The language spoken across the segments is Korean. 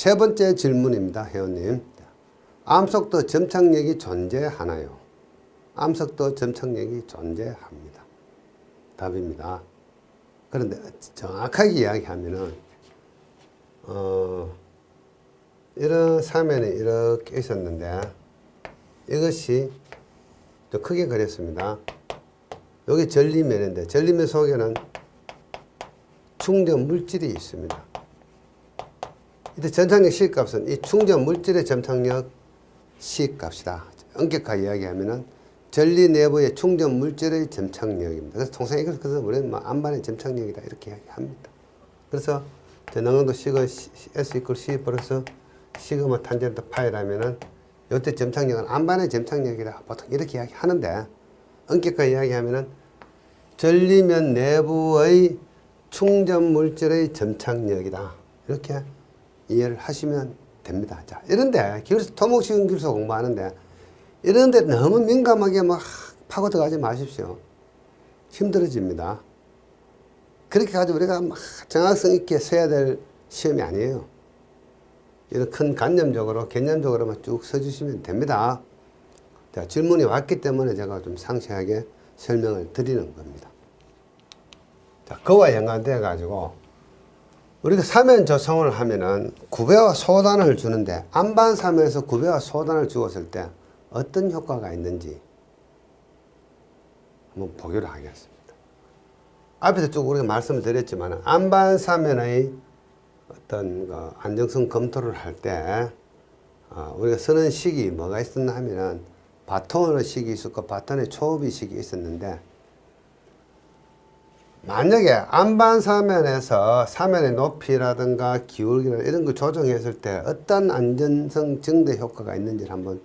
세 번째 질문입니다, 회원님. 암석도 점착력이 존재하나요? 암석도 점착력이 존재합니다. 답입니다. 그런데 정확하게 이야기하면은 어, 이런 사면이 이렇게 있었는데 이것이 더 크게 그렸습니다. 여기 전리면인데 전리면 속에는 충전 물질이 있습니다. 이때 전착력 시값은 이 충전 물질의 점착력 시값이다. 엄격하게 이야기하면은 전리 내부의 충전 물질의 점착력입니다. 그래서 통상 이걸 그래서 우리는 뭐 안반의 점착력이다 이렇게 이야기합니다. 그래서 전능강도 시그 S 이퀄 C 플러스 시그마 탄젠트 파이라면은 이때 점착력은 안반의 점착력이다 보통 이렇게 이야기하는데 엄격하게 이야기하면은 전리면 내부의 충전 물질의 점착력이다 이렇게 이해를 하시면 됩니다. 자 이런데 기술서 토목시공 기술서 공부하는데 이런데 너무 민감하게 막 파고 들어가지 마십시오. 힘들어집니다. 그렇게 가지고 우리가 막 정확성 있게 써야 될 시험이 아니에요. 이런 큰 관념적으로, 개념적으로만 쭉 써주시면 됩니다. 자, 질문이 왔기 때문에 제가 좀 상세하게 설명을 드리는 겁니다. 자, 그와 연관되어 가지고 우리가 사면 조성을 하면은 구배와 소단을 주는데 안반 사면에서 구배와 소단을 주었을 때 어떤 효과가 있는지 한번 보기로 하겠습니다. 앞에서 쭉 우리가 말씀을 드렸지만 안반 사면의 어떤 그 안정성 검토를 할때 어, 우리가 쓰는 식이 뭐가 있었나 하면은 바톤의 식이 있었고 바톤의 초업의 식이 있었는데 만약에 안반 사면에서 사면의 높이라든가 기울기나 이런 걸 조정했을 때 어떤 안전성 증대 효과가 있는지를 한번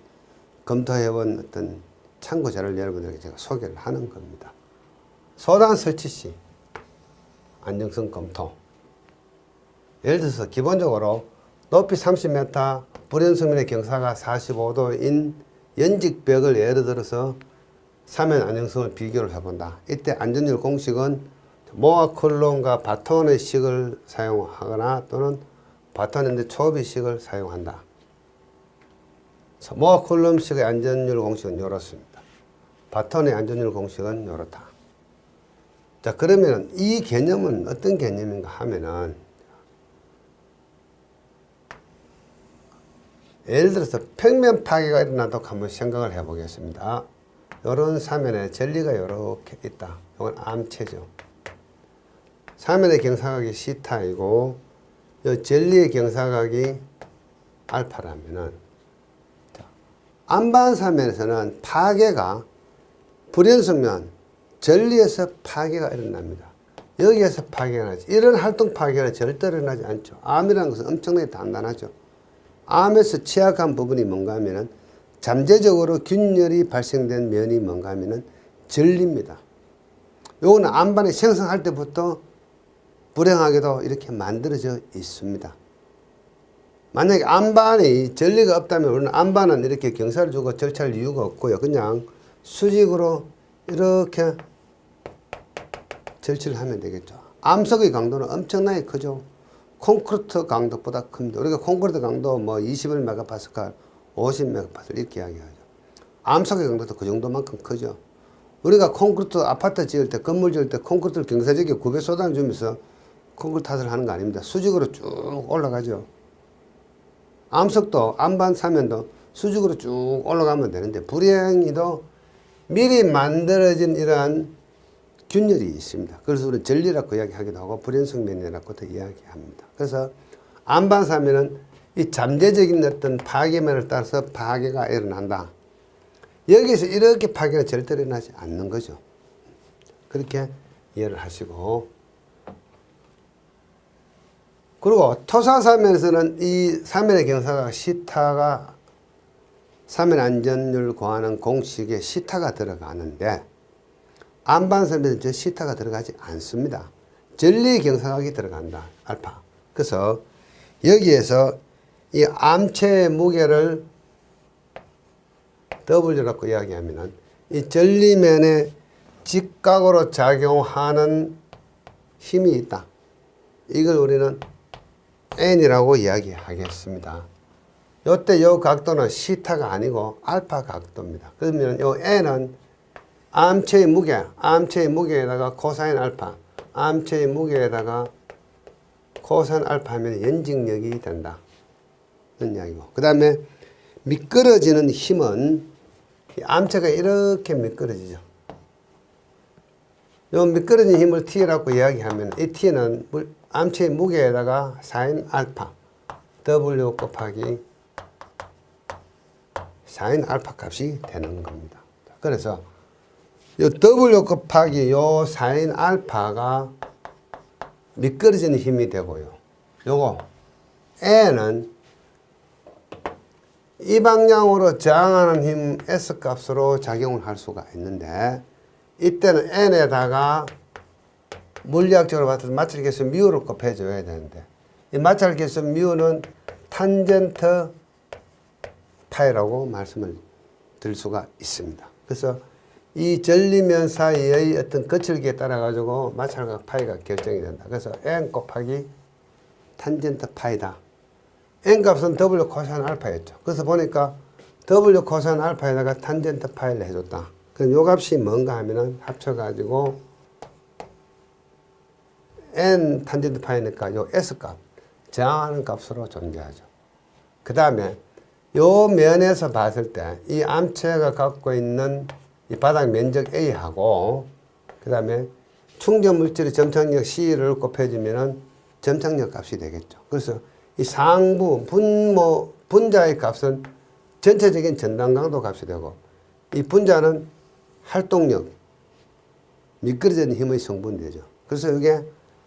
검토해 본 어떤 참고 자료를 여러분들에게 제가 소개를 하는 겁니다. 소단 설치 시 안정성 검토. 예를 들어서 기본적으로 높이 30m, 불연수면의 경사가 45도인 연직벽을 예를 들어서 사면 안정성을 비교를 해본다. 이때 안전율 공식은 모아 콜론과 바톤의 식을 사용하거나 또는 바톤인데 초비 식을 사용한다. 모아 콜럼식의 안전율 공식은 이렇습니다. 바톤의 안전율 공식은 이렇다. 자, 그러면 이 개념은 어떤 개념인가 하면은 예를 들어서 평면 파괴가 일어나도 한번 생각을 해 보겠습니다. 이런 사면에 전리가 이렇게 있다. 이건 암체죠. 사면의 경사각이 시타이고 이 전리의 경사각이 알파라면은 안반 사면에서는 파괴가 불연수면 전리에서 파괴가 일어납니다. 여기에서 파괴가 나죠. 이런 활동 파괴는 절대로 일어나지 않죠. 암이라는 것은 엄청나게 단단하죠. 암에서 취약한 부분이 뭔가 하면은 잠재적으로 균열이 발생된 면이 뭔가 하면은 전리입니다. 요거는 암반이 생성할 때부터 불행하게도 이렇게 만들어져 있습니다. 만약에 안반이 전리가 없다면 우리는 안반은 이렇게 경사를 주고 절차할 이유가 없고요. 그냥 수직으로 이렇게 절치를 하면 되겠죠. 암석의 강도는 엄청나게 크죠. 콘크리트 강도보다 큽니다. 우리가 콘크리트 강도 뭐 21메가파스칼, 50메가파스칼 이렇게 이야기하죠. 암석의 강도도 그 정도만큼 크죠. 우리가 콘크리트 아파트 지을 때, 건물 지을 때 콘크리트를 경사지게 구배 쏟아 주면서 콘크리트 탓을 하는 거 아닙니다. 수직으로 쭉 올라가죠. 암석도 암반 사면도 수직으로 쭉 올라가면 되는데 불행히도 미리 만들어진 이러한 균열이 있습니다. 그래서 우리는 전리라고 이야기하기도 하고 불연성면이라고도 이야기합니다. 그래서 안반 사면은 이 잠재적인 어떤 파괴면을 따라서 파괴가 일어난다. 여기서 이렇게 파괴가 절대로 일어나지 않는 거죠. 그렇게 이해를 하시고 그리고 토사사면에서는 이 사면의 경사가 시타가 사면 안전율 구하는 공식에 시타가 들어가는데 안반사면은 저 시타가 들어가지 않습니다. 전리 경사각이 들어간다. 알파. 그래서 여기에서 이 암체의 무게를 W라고 이야기하면은 이 전리면에 직각으로 작용하는 힘이 있다. 이걸 우리는 n이라고 이야기하겠습니다. 요때 요 각도는 시타가 아니고 알파 각도입니다. 그러면 요 n은 암체의 무게, 암체의 무게에다가 코사인 알파, 암체의 무게에다가 코사인 알파 하면 연직력이 된다. 는 이야기고. 그 다음에 미끄러지는 힘은 이 암체가 이렇게 미끄러지죠. 요 미끄러진 힘을 T라고 이야기하면 이 T는 물- 암체의 무게에다가 사인 알파 W 곱하기 사인 알파 값이 되는 겁니다. 그래서 요 W 곱하기 요 사인 알파가 미끄러지는 힘이 되고요. 요거 N은 이 방향으로 저항하는 힘 S 값으로 작용을 할 수가 있는데 이때는 n에다가 물리학적으로 봤을 때 마찰 계수 미우를 곱해줘야 되는데 이 마찰 계수 미우는 탄젠트 파이라고 말씀을 드릴 수가 있습니다. 그래서 이 전리면 사이의 어떤 거칠기에 따라 가지고 마찰과 파이가 결정이 된다. 그래서 n 곱하기 탄젠트 파이다. n 값은 w 코사인 알파였죠. 그래서 보니까 w 코사인 알파에다가 탄젠트 파이를 해줬다. 그럼 요 값이 뭔가 하면은 합쳐가지고 n 탄젠트 파이니까 요 s 값, 저항하는 값으로 존재하죠. 그 다음에 요 면에서 봤을 때 이 암체가 갖고 있는 이 바닥 면적 A하고 그 다음에 충전 물질의 점착력 C를 곱해주면은 점착력 값이 되겠죠. 그래서 이 상부 분모 분자의 값은 전체적인 전당 강도 값이 되고 이 분자는 활동력 미끄러지는 힘의 성분이 되죠. 그래서 이게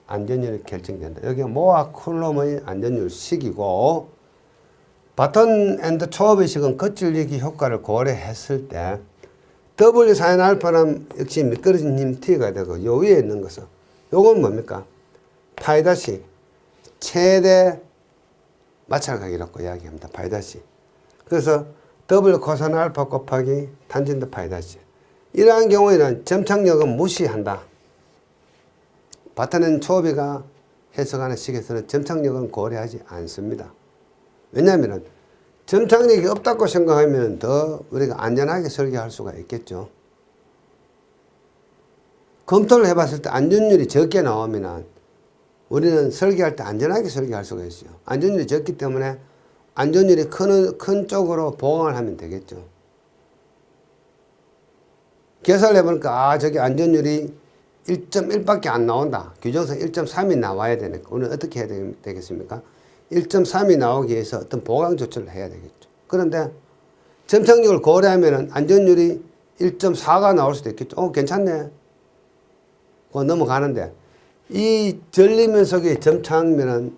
안전율이 결정된다. 여기 모아 쿨럼의 안전율 식이고 바톤 앤드 초업의 식은 거칠리기 효과를 고려했을 때 W 사인 알파는 역시 미끄러진 힘 T가 되고 요 위에 있는 것은 요건 뭡니까? 파이 다시 최대 마찰각이라고 이야기합니다. 파이 다시. 그래서 W 코사인 알파 곱하기 탄젠트 파이 다시. 이러한 경우에는 점착력은 무시한다. 바타는 초비가 해석하는 식에서는 점착력은 고려하지 않습니다. 왜냐하면 점착력이 없다고 생각하면 더 우리가 안전하게 설계할 수가 있겠죠. 검토를 해봤을 때 안전율이 적게 나오면 우리는 설계할 때 안전하게 설계할 수가 있어요. 안전율이 적기 때문에 안전율이 큰, 큰 쪽으로 보강을 하면 되겠죠. 계산을 해보니까 아 저기 안전율이 1.1밖에 안 나온다. 규정상 1.3이 나와야 되니까 우리는 어떻게 해야 되, 되겠습니까? 1.3이 나오기 위해서 어떤 보강 조치를 해야 되겠죠. 그런데 점착력을 고려하면 안전율이 1.4가 나올 수도 있겠죠. 어, 괜찮네. 그거 넘어가는데 이 전리면 속의 점착면은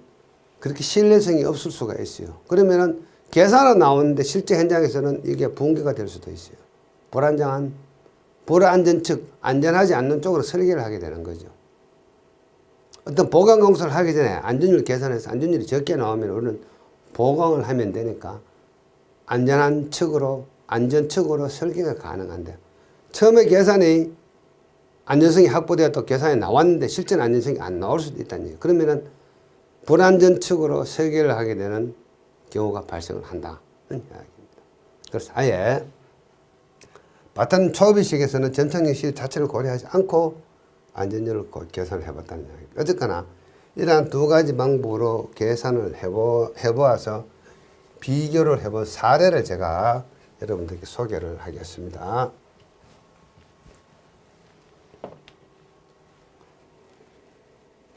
그렇게 신뢰성이 없을 수가 있어요. 그러면은 계산은 나오는데 실제 현장에서는 이게 붕괴가 될 수도 있어요. 불안정한 불안전 측, 안전하지 않는 쪽으로 설계를 하게 되는 거죠. 어떤 보강 공사를 하기 전에 안전율 계산해서 안전율이 적게 나오면 우리는 보강을 하면 되니까 안전한 측으로, 안전 측으로 설계가 가능한데 처음에 계산이 안전성이 확보되어 계산이 나왔는데 실제는 안전성이 안 나올 수도 있다는 얘기예요. 그러면은 불안전 측으로 설계를 하게 되는 경우가 발생을 한다는 이야기입니다. 그래서 아예 바탄 초비식에서는 점착력 시 자체를 고려하지 않고 안전율을 고- 계산을 해봤다는 이야기입니다. 어쨌거나 이러한 두 가지 방법으로 계산을 해보, 해보아서 비교를 해본 사례를 제가 여러분들께 소개를 하겠습니다.